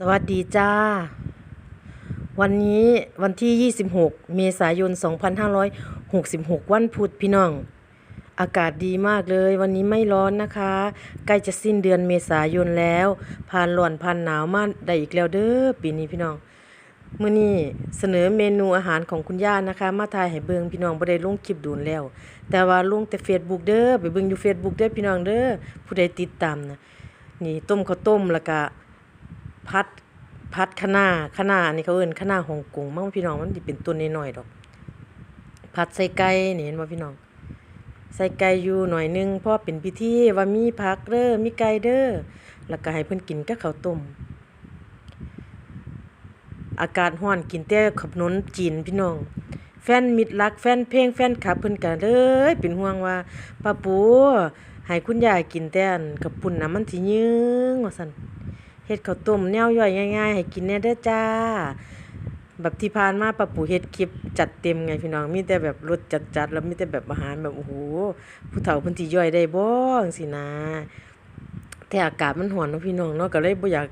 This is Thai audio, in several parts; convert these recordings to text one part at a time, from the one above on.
สวัสดีจ้า วันนี้วันที่ 26 เมษายน 2566 วันพุธพี่น้อง อากาศดีมากเลย วันนี้ไม่ร้อนนะคะ ใกล้จะสิ้นเดือนเมษายนแล้ว ผ่านร้อนผ่านหนาวมาได้อีกแล้วเด้อปีนี้พี่น้องมื้อนี้เสนอเมนูอาหารของคุณย่านะคะ มาถ่ายให้เบิงพี่น้องบ่ได้ลงคลิปดูนแล้ว แต่ว่าลงแต่ Facebook เด้อไปเบิงอยู่ Facebook เด้อพี่น้องเด้อผู้ใดติดตามนะนี่ต้มข้าวต้มแล้วก็ พัดพัดคะน้าคะน้านี่เขาเอิ้นคะน้าฮ่องกงมั้งพี่น้องมันสิเป็นต้นน้อยๆดอกผัดใส่ไก่นี่เห็นบ่พี่น้อง ใส่ไก่อยู่หน่อยหนึงเพราะเป็นพิธีว่ามีผักเด้อมีไก่เด้อแล้วก็ให้เพิ่นกินกับข้าวต้มอากาศร้อนกินแต่ขบนมจีนพี่น้อง แฟนมิตรรักแฟนเพลงแฟนคลับเพิ่นก็เลยเป็นห่วงว่าป้าปูให้คุณยายกินแต่อันกับปุ่นน่ะมันสิยืงว่าซั่น เฮ็ดข้าวต้มแนวย่อยง่ายๆ ให้กินแหน่เด้อจ้า แบบที่ผ่านมาป้าปู่เฮ็ดคลิปจัดเต็มไงพี่น้องมีแต่แบบรสจัดๆแล้วมีแต่แบบอาหารแบบโอ้โหผู้เฒ่าเพิ่นสิย่อยได้บ่จังซี่นะ แต่อากาศมันร้อนเนาะพี่น้องเนาะก็เลยบ่อยาก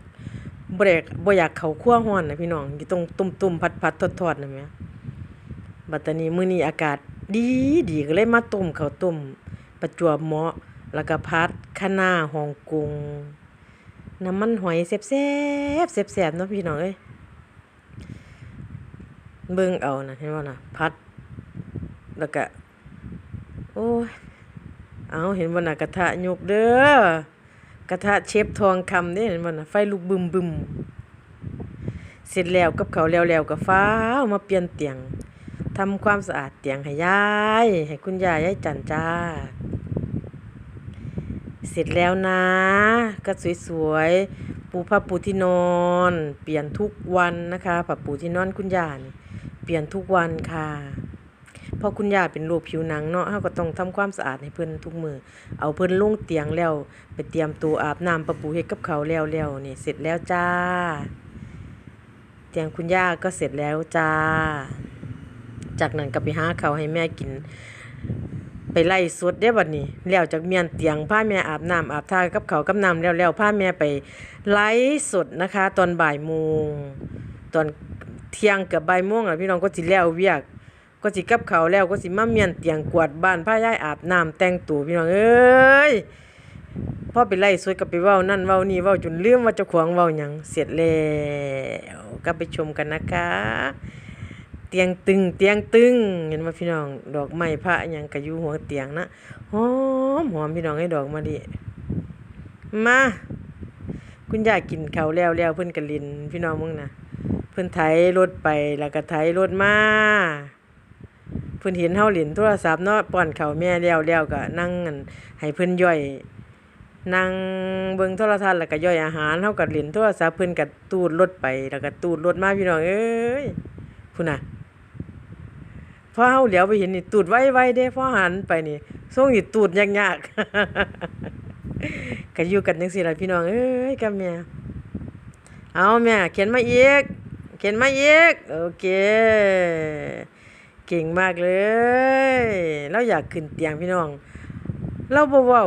บ่ได้บ่อยากเข้าครัวร้อนนะพี่น้องอยู่ตรงตุ้มๆผัดๆทอดๆนั่นแหมบัดตนี้มื้อนี้อากาศดีดีก็เลยมาต้มข้าวต้มประจวบเหมาะ แล้วก็ผัดคะน้าฮ่องกง น้ำมันหอยแซ่บๆแซ่บๆเนาะพี่น้องเอ้ยเบิ่งเอานะเห็นบ่านะพัด แล้วก็โอ้ยเอาเห็นบ่านะกระทะยกเด้อกระทะเชฟทองคำเด้เห็นบ่านะไฟลุกบึมๆเสร็จแล้วกับเขาแล้วแล้วๆก็ฟ้ามาเปลี่ยนเตียงทำความสะอาดเตียงให้ยาย ให้คุณยายยายจันจ้า เสร็จแล้วนะ ก็สวยๆ ปูผ้าปูที่นอน เปลี่ยนทุกวันนะคะผ้าปูที่นอนคุณย่านี่เปลี่ยนทุกวันค่ะเพราะคุณย่าเป็นโรคผิวหนังเนาะเฮาก็ต้องทำความสะอาดให้เพิ่นทุกมือ เอาเพิ่นลงเตียงแล้ว ไปเตรียมตัวอาบน้ำผ้าปูเฮ็ดกับเขาแล้วแล้วนี่เสร็จแล้วจ้า เตียงคุณย่าก็เสร็จแล้วจ้า จากนั้นก็ไปหาเขาให้แม่กิน ไปไล่สดเด้บัดนี้แล้วจากเมียนเตียงพาแม่อาบน้ำอาบทากับเขากับน้ำแล้วแล้วพาแม่ไปไล่สดนะคะ ตอนบ่ายโมงตอนเที่ยงเกับบ่ายโมงแล้วพี่น้องก็สิแล้วเวียก ก็สิกับเขาแล้วก็สิมาเมียนเตียงกวาดบ้านพายายอาบน้ำแต่งตัวพี่น้องเอ้ยพ่อไปไล่สวดก็ไปเว้านั่นเว้านี่เว้าจนลืมว่าเจ้าของเว้าหยังเสร็จแล้วก็ไปชมกันนะคะ ตียงตึงเตียงตึงเห็นไหมพี่น้อง ดอกไม้พระยังก็อยู่หัวเตียงนะหอมหอมพี่น้องให้ดอกมาดิมา คุณยายกินเขาแล้วแล้วเพิ่อนก็ลินพี่น้องมึงนะเพิ่อนไถรถไปแล้วก็ไถรถมาเพิ่อนเห็นเฮาเล่นโทรศัพท์เนาะป้อนเขาแม่แล้วแล้วก็นั่งให้เพิ่อนย่อยนั่งเบิ่งโทรทัศน์แล้วก็ย่อยอาหารเฮาก็เล่นโทรศัพท์เพิ่อนก็ตูดรถไปแล้วก็ตูดรถมาพี่น้องเอ้ยพุ่นน่ะ พอเฮาเหลียวไปเห็นนี่ตูดไวๆเด้พอหันไปนี่ทรงนี่ตูดยากๆก็อยู่กันจังซี่ล่ะพี่น้องเอ้ยกับแม่เอาแม่เขียนมาอีก เขียนมาอีก โอเค เก่งมากเลย เราอยากขึ้นเตียงพี่น้อง เราบ่เว้า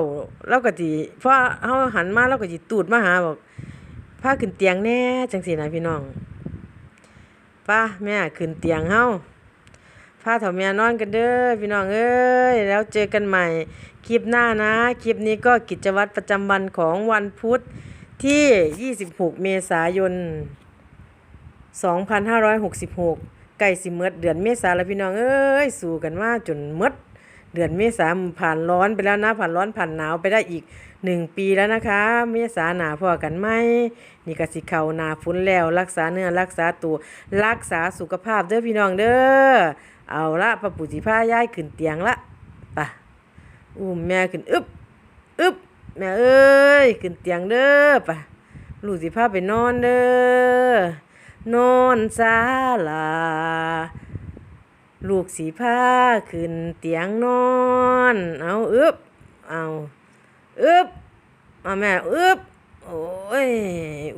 เราก็สิพอเฮาหันมาเราก็สิตูดมาหาบอกพาขึ้นเตียงแน่จังซี่นะพี่น้องป้าแม่ขึ้นเตียงเฮา พาเถ่าแม่นอนกันเด้อพี่น้องเอ้ยแล้วเจอกันใหม่ คลิปหน้านะ คลิปนี้ก็กิจวัตรประจำวันของวันพุธที่ 26 เมษายน 2566 ใกล้สิเมดเดือนเมษาแล้วพี่น้องเอ้ยสู้กันมาจนหมดเดือนเมษาผ่านร้อนไปแล้วนะ ผ่านร้อนผ่านหนาวไปได้อีกหนึ่งปีแล้วนะคะ เมษาหนาพอกันไหมนี่ก็สิเขาหนาฝนแล้ว รักษาเนื้อรักษาตัวรักษาสุขภาพเด้อพี่น้องเด้อ เอาละพระปู่สิพาย้ายขึ้นเตียงละไปอุ้มแม่ขึ้นอึบอึบแม่เอ้ยขึ้นเตียงเด้อไปลูกสิพาไปนอนเด้อนอนศาลา ลูกสีผ้าขึ้นเตียงนอน เอาอึบเอาอึบเอาแม่อึบโอ้ย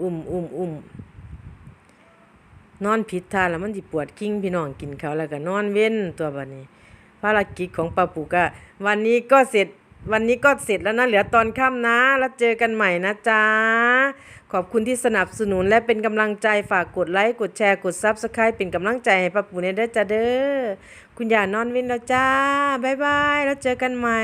อุ้มอุ้มอุ้ม นอนผิดท่าแล้วมันสิปวดกิ้งพี่น้องกินเขาแล้วก็นอนเว้นตัวบัดนี้ ภารกิจของป้าปูก็วันนี้ก็เสร็จวันนี้ก็เสร็จแล้วนะเหลือตอนค่ำนะ แล้วเจอกันใหม่นะจ๊ะ ขอบคุณที่สนับสนุนและเป็นกำลังใจฝากกดไลค์ กดแชร์กด Subscribe เป็นกำลังใจให้ป้าปูเนี่ยเด้อจ้าเด้อคุณอย่านอนวินแล้วจ้า บ๊ายบาย แล้วเจอกันใหม่